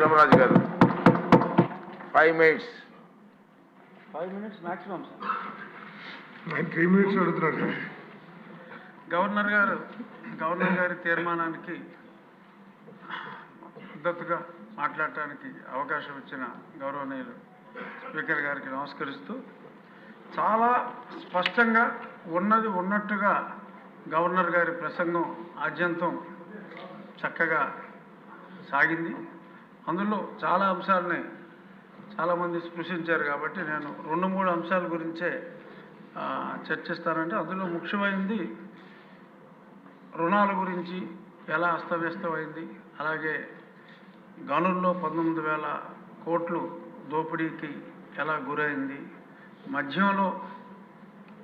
Ramaraju garu. Five minutes five minutes maximum sir three minutes అడుగుతున్నారు governor garu governor గారి తీర్మానానికి మద్దతుగా మాట్లాడటానికి అవకాశం ఇచ్చిన గౌరవనీయులు స్పీకర్ గారికి నమస్కరిస్తూ చాలా స్పష్టంగా ఉన్నది ఉన్నట్టుగా గవర్నర్ గారి ప్రసంగం ఆద్యంతం చక్కగా సాగింది. అందులో చాలా అంశాలని చాలామంది స్పృశించారు కాబట్టి నేను రెండు మూడు అంశాల గురించే చర్చిస్తానంటే అందులో ముఖ్యమైనది రుణాల గురించి ఎలా అస్తవ్యస్తమైంది అలాగే గనుల్లో పంతొమ్మిది వేల కోట్లు దోపిడీకి ఎలా గురైంది మద్యంలో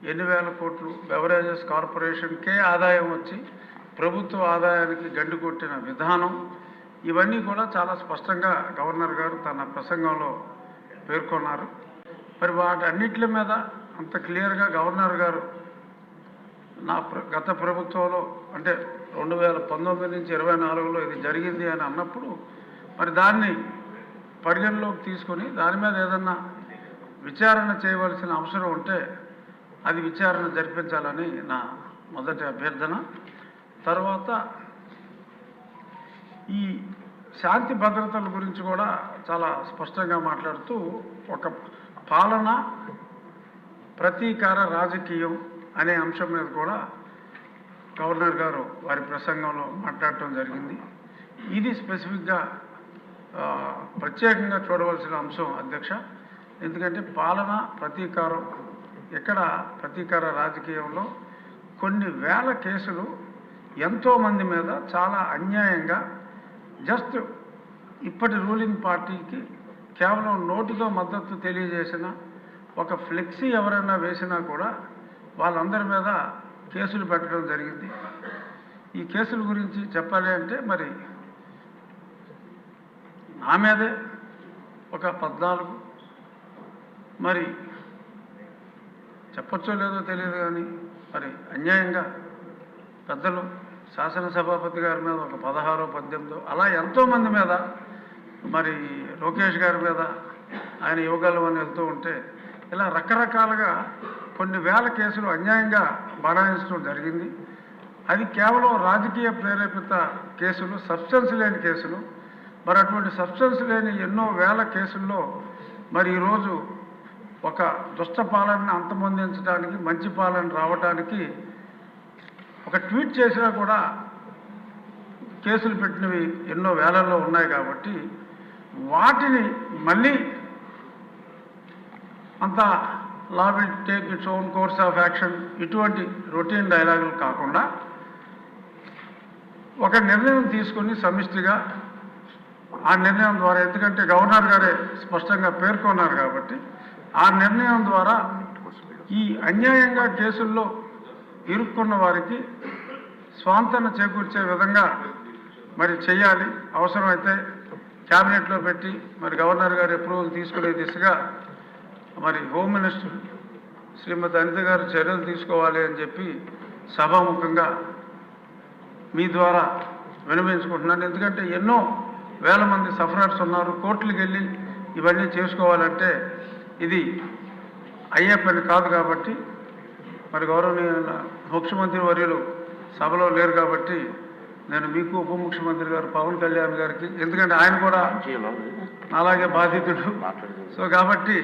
ఎన్ని వేల కోట్లు బెవరేజెస్ కార్పొరేషన్కే ఆదాయం వచ్చి ప్రభుత్వ ఆదాయానికి గండి కొట్టిన విధానం ఇవన్నీ కూడా చాలా స్పష్టంగా గవర్నర్ గారు తన ప్రసంగంలో పేర్కొన్నారు. మరి వాటన్నిటి మీద అంత క్లియర్గా గవర్నర్ గారు నా ప్ర గత ప్రభుత్వంలో అంటే రెండు వేల పంతొమ్మిది నుంచి ఇరవై నాలుగులో ఇది జరిగింది అని అన్నప్పుడు మరి దాన్ని పరిగణలోకి తీసుకొని దాని మీద ఏదన్నా విచారణ చేయవలసిన అవసరం ఉంటే అది విచారణ జరిపించాలని నా మొదటి అభ్యర్థన. తర్వాత ఈ శాంతి భద్రతల గురించి కూడా చాలా స్పష్టంగా మాట్లాడుతూ ఒక పాలన ప్రతీకార రాజకీయం అనే అంశం మీద కూడా గవర్నర్ గారు వారి ప్రసంగంలో మాట్లాడటం జరిగింది. ఇది స్పెసిఫిక్గా ప్రత్యేకంగా చూడవలసిన అంశం అధ్యక్ష. ఎందుకంటే పాలన ప్రతీకారం ఇక్కడ ప్రతీకార రాజకీయంలో కొన్ని వేల కేసులు ఎంతోమంది మీద చాలా అన్యాయంగా జస్ట్ ఇప్పటి రూలింగ్ పార్టీకి కేవలం నోటితో మద్దతు తెలియజేసిన ఒక ఫ్లెక్సీ ఎవరైనా వేసినా కూడా వాళ్ళందరి మీద కేసులు పెట్టడం జరిగింది. ఈ కేసుల గురించి చెప్పాలి అంటే మరి నా మీదే ఒక పద్నాలుగు. మరి చెప్పచ్చో లేదో తెలియదు కానీ మరి అన్యాయంగా పెద్దలు శాసనసభాపతి గారి మీద ఒక పదహారు పద్దెనిమిదో అలా ఎంతోమంది మీద మరి లోకేష్ గారి మీద ఆయన యువగలం అని వెళ్తూ ఉంటే ఇలా రకరకాలుగా కొన్ని వేల కేసులు అన్యాయంగా బడాయించడం జరిగింది. అది కేవలం రాజకీయ ప్రేరేపిత కేసులు సబ్స్టెన్స్ లేని కేసులు. మరి అటువంటి సబ్స్టెన్స్ లేని ఎన్నో వేల కేసుల్లో మరి ఈరోజు ఒక దుష్ట పాలనని అంతమొందించడానికి మంచి పాలన రావడానికి ఒక ట్వీట్ చేసినా కూడా కేసులు పెట్టినవి ఎన్నో వేలల్లో ఉన్నాయి కాబట్టి వాటిని మళ్ళీ అంత law will take its own course of action ఇటువంటి రొటీన్ డైలాగులు కాకుండా ఒక నిర్ణయం తీసుకొని సమిష్టిగా ఆ నిర్ణయం ద్వారా ఎందుకంటే గవర్నర్ గారే స్పష్టంగా పేర్కొన్నారు కాబట్టి ఆ నిర్ణయం ద్వారా ఈ అన్యాయంగా కేసుల్లో ఇరుక్కున్న వారికి స్వాంతన చేకూర్చే విధంగా మరి చేయాలి అవసరమైతే క్యాబినెట్లో పెట్టి మరి గవర్నర్ గారి అప్రూవల్ తీసుకునే దిశగా మరి హోమ్ మినిస్టర్ శ్రీమతి అనిత గారు చర్యలు తీసుకోవాలి అని చెప్పి సభాముఖంగా మీ ద్వారా వినమించుకుంటున్నాను. ఎందుకంటే ఎన్నో వేల మంది సఫరర్స్ ఉన్నారు. కోర్టులకు వెళ్ళి ఇవన్నీ చేసుకోవాలంటే ఇది అయ్యే పని కాదు కాబట్టి మరి గౌరవనీయ ముఖ్యమంత్రి వర్యులు సభలో లేరు కాబట్టి నేను మీకు ఉప ముఖ్యమంత్రి గారు పవన్ కళ్యాణ్ గారికి ఎందుకంటే ఆయన కూడా అలాగే బాధితుడు. సో కాబట్టి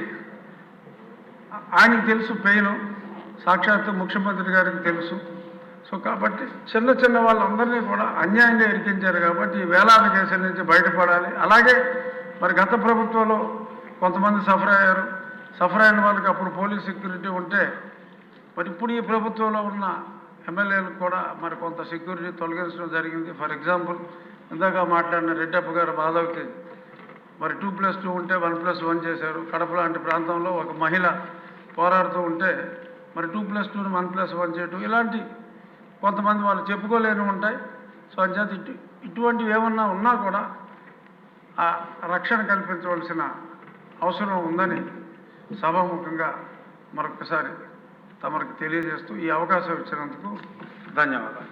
ఆయనకి తెలుసు పెయిన్ సాక్షాత్తు ముఖ్యమంత్రి గారికి తెలుసు. సో కాబట్టి చిన్న చిన్న వాళ్ళందరినీ కూడా అన్యాయంగా ఇరికించారు కాబట్టి ఈ వేలాది కేసుల నుంచి బయటపడాలి. అలాగే మరి గత ప్రభుత్వంలో కొంతమంది సఫర్ అయ్యారు. సఫర్ అయిన వాళ్ళకి అప్పుడు పోలీస్ సెక్యూరిటీ ఉంటే మరి ఇప్పుడు ఈ ప్రభుత్వంలో ఉన్న ఎమ్మెల్యేలకు కూడా మరి కొంత సెక్యూరిటీ తొలగించడం జరిగింది. ఫర్ ఎగ్జాంపుల్ ఇందాక మాట్లాడిన రెడ్డప్ప గారు మాధవ్కి మరి టూ ప్లస్ టూ ఉంటే వన్ ప్లస్ వన్ చేశారు. కడప లాంటి ప్రాంతంలో ఒక మహిళ పోరాడుతూ ఉంటే మరి టూ ప్లస్ టూని వన్ ప్లస్ వన్ చేయటం ఇలాంటి కొంతమంది వాళ్ళు చెప్పుకోలేని ఉంటాయి. సో అంచేత ఇటు ఇటువంటివి ఏమన్నా ఉన్నా కూడా ఆ రక్షణ కల్పించవలసిన అవసరం ఉందని సభాముఖంగా మరొకసారి తమకు తెలియజేస్తూ ఈ అవకాశం ఇచ్చినందుకు ధన్యవాదాలు.